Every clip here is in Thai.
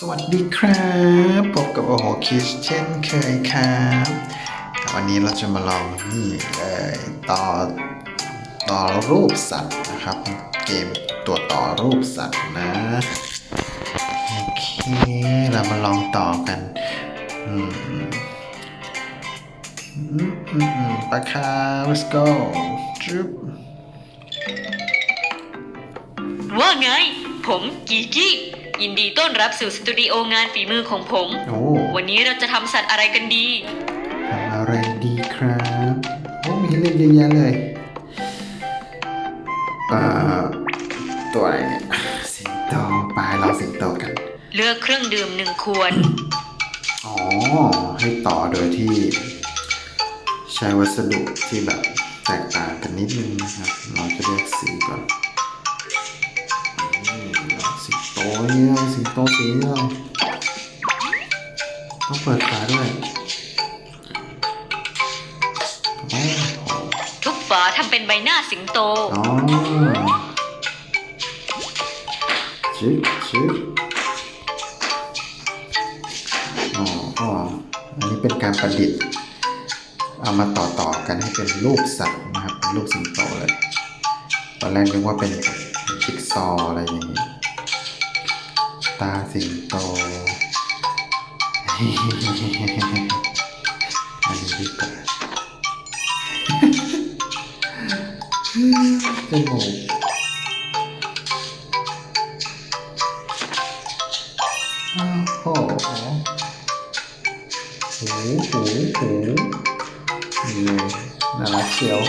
สวัสดีครับพบกับโอโหคิสเช่นเคยครับ วันนี้เราจะมาลองนี่เลยต่อต่อรูปสัตว์นะครับ เกมตัวต่อรูปสัตว์นะโอเคเรามาลองต่อกันอืมอืมอืมอืมปะคา let's go จุ๊บว่าไง ผมกีกี้ ยินดีต้อนรับสู่สตูดิโองานฝีมือของผม โอ้วันนี้เราจะทำสัตว์อะไรกันดี ทำอะไรดีครับ โอ้มีให้เล่นเยอะแยะเลยเอ่อตัวอะไรเนี่ย สิงโตปลายเราสิงโตกัน เลือกเครื่องดื่มหนึ่งขวด อ๋อ ให้ต่อโดยที่ ใช้วัสดุที่แบบแตกต่างกันนิดนึงนะครับ เราจะเลือกสีก่อนนี่ เนี่ยสิงโตสีอะไรต้องเปิดฝาด้วยโอ้โหทุกฝาทำเป็นใบหน้าสิงโต อ๋อชิบชิบอ๋ออ๋ออันนี้เป็นการประดิษฐ์ เอามาต่อต่อๆกันให้เป็นรูปสัตว์นะครับ เป็นรูปสิงโตเลย ตอนแรกนึกว่าเป็นจิ๊กซอว์อะไรอย่างนี้ ตาสิงโต อันนี้ดีกว่าจมูกอ้โหหูหูหูนี่น่ารักเชียว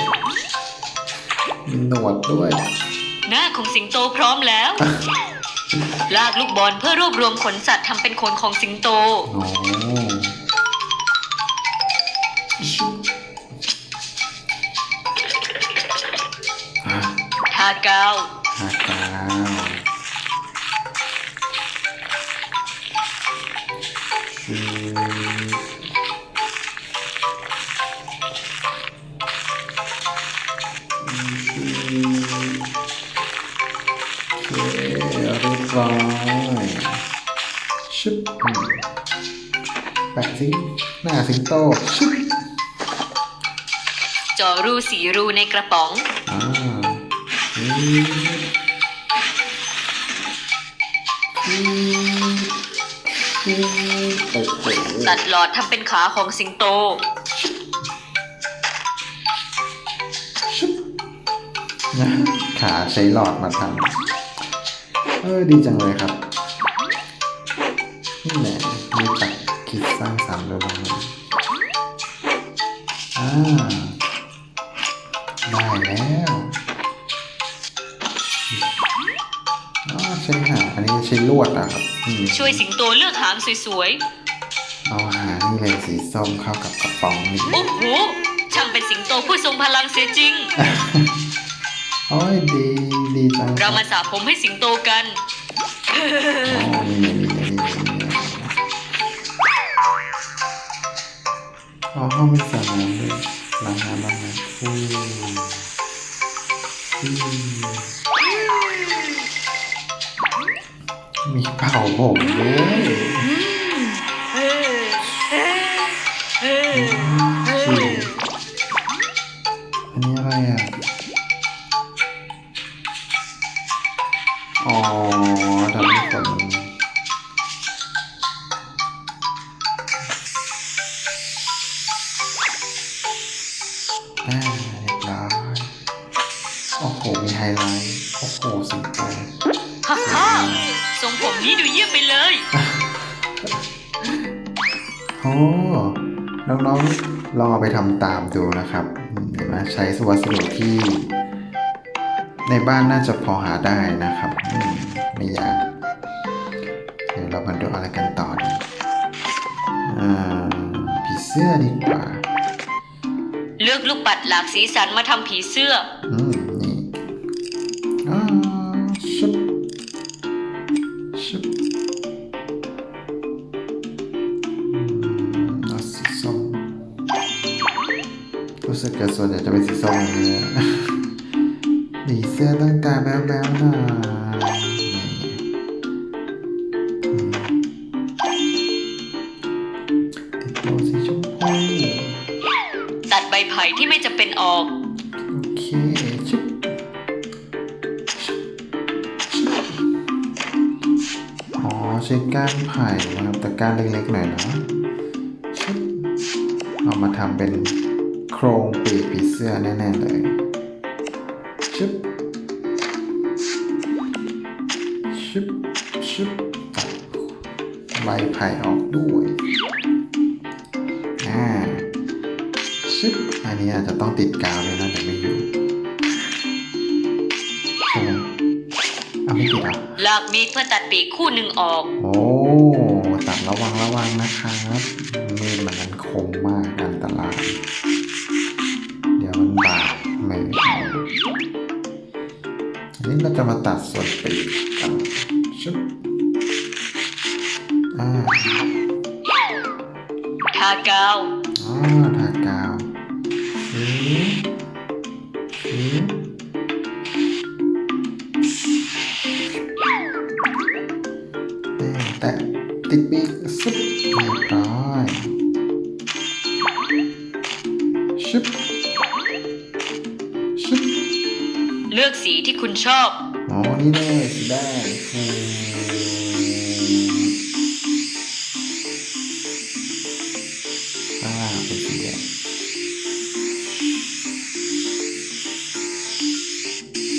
มีหนวดด้วย หน้าของสิงโตพร้อมแล้ว ลากลูกบอลเพื่อรวบรวมขนสัตว์ทำเป็นขนของสิงโต โอ้อะทากาว แปะสิหน้าสิงโตชุบจอรูสีรูในกระป๋องอ่าอืมอืมอืมโอ้โหตัดหลอดทำเป็นขาของสิงโตนะขาใช้หลอดมาทำเออดีจังเลยครับนี่แหละมีจัก คิดสร้างสรรค์ด้วยบ้างนะอ่าได้แล้วอ๋อใช้หางอันนี้ใช้ลวดอะครับอืมช่วยสิงโตเลือกหางสวยเอาหางนี่เลยสีส้มเข้ากับกระป๋องนี่ๆโอ้โหช่างเป็นสิงโตผู้ทรงพลังเสียจริงโอ้ยดีดีจังคเราบมาสาผมให้สิงโตกัน อ๋อนี่นี่นี่นี่นี่ อ๋อห้องมีสระน้ำด้วยล้างน้ำล้างน้ำฟูฟูมีเป่าผมด้วย อ้น้องๆลองเอาไปทำตามดูนะครับอืมเห็นไหมใช้วัสดุที่ ในบ้านน่าจะพอหาได้นะครับอืมไม่ยากเดี๋ยวเรามาดูอะไรกันต่อดีอ่าผีเสื้อดีกว่า เลือกลูกปัดหลากสีสันมาทำผีเสื้ออื รู้สึกจะส่วนใหญ่จะเป็นสีส้มเยหนีเสื้อตั้งตาแบ๊วๆหน่อยติดตัสีชมพูตัดใบไผ่ที่ไม่จะเป็นออก โอเคชุบอ๋อใช้ก้านไผ่นะครับแต่ก้านเล็กๆหน่อยนะเอามาทำเป็น โครงปีกผีเสื้อแน่ ๆ เลยชึบชึบชึบตัดใบไผ่ออกด้วยอ่าชึบอันนี้อาจจะต้องติดกาวเลยนะแต่ไม่อยู่ใช่ไหมเอาไม่ติดเหรอะลากมีดเพื่อตัดปีกคู่หนึ่งออก โอ้ นี้เราจะมาตัดส่วนปีกกันชึบอ่าทากาวอ๋อทากาวชืบชืบแตะติดปีกซึบเรียบร้อยชึบ สีที่คุณชอบ อ๋อ นี่แน่สีแดงฟูข้างล่างเป็นสีแดง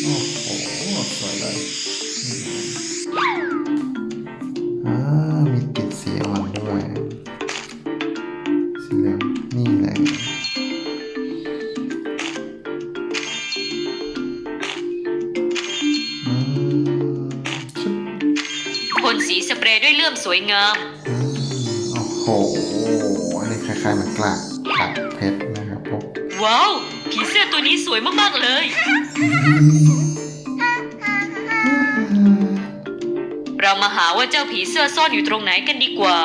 โอ้โห สวยเลยนี่ไงอ่ามี วยเลื่อมสวยงามอืมโอ้โห อันนี้คล้ายๆเหมือนกลากกากเพชรนะครับพวกว้าว ผีเสื้อตัวนี้สวยมากๆเลย เรามาหาว่าเจ้าผีเสื้อซ่อนอยู่ตรงไหนกันดีกว่า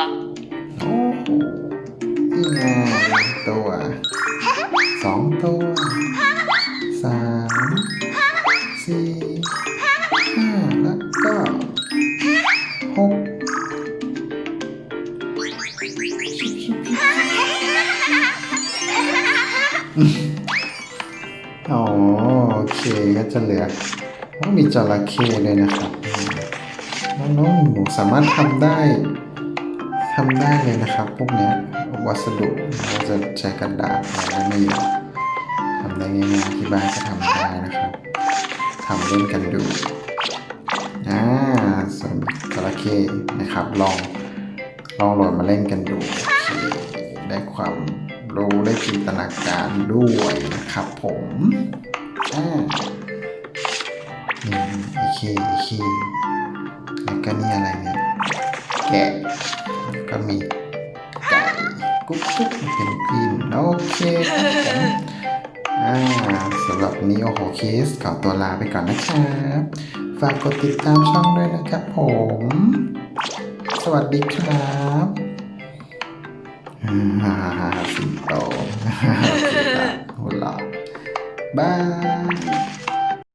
อ๋อโอเคก็จะเหลือโอ้มีจระเข้เลยนะครับ น้องๆหนูสามารถทำได้ทำได้เลยนะครับ พวกเนี้ยวัสดุเราจะใช้กระดาษอะไรไม่เยอะทำได้ง่ายๆที่บ้านก็ทำได้นะครับทำเล่นกันดูอ่าส่วนจระเข้นะครับลองลองโหลดมาเล่นกันดูได้ความ รู้ได้จินตนาการด้วยนะครับผมอ่านี่ไอเคไอเคแล้วก็นี่อะไรเนี่ย แกะก็มีไก่กุ๊กกุ๊กเป็นกินโอเคครับผมอ่าสำหรับนนี้โอโหเคสขอตัวลาไปก่อนนะครับฝากกดติดตามช่องด้วยนะครับผม สวัสดีครับ ฮ่าฮ่าสิงโตโอเคครับหัวเราะบาย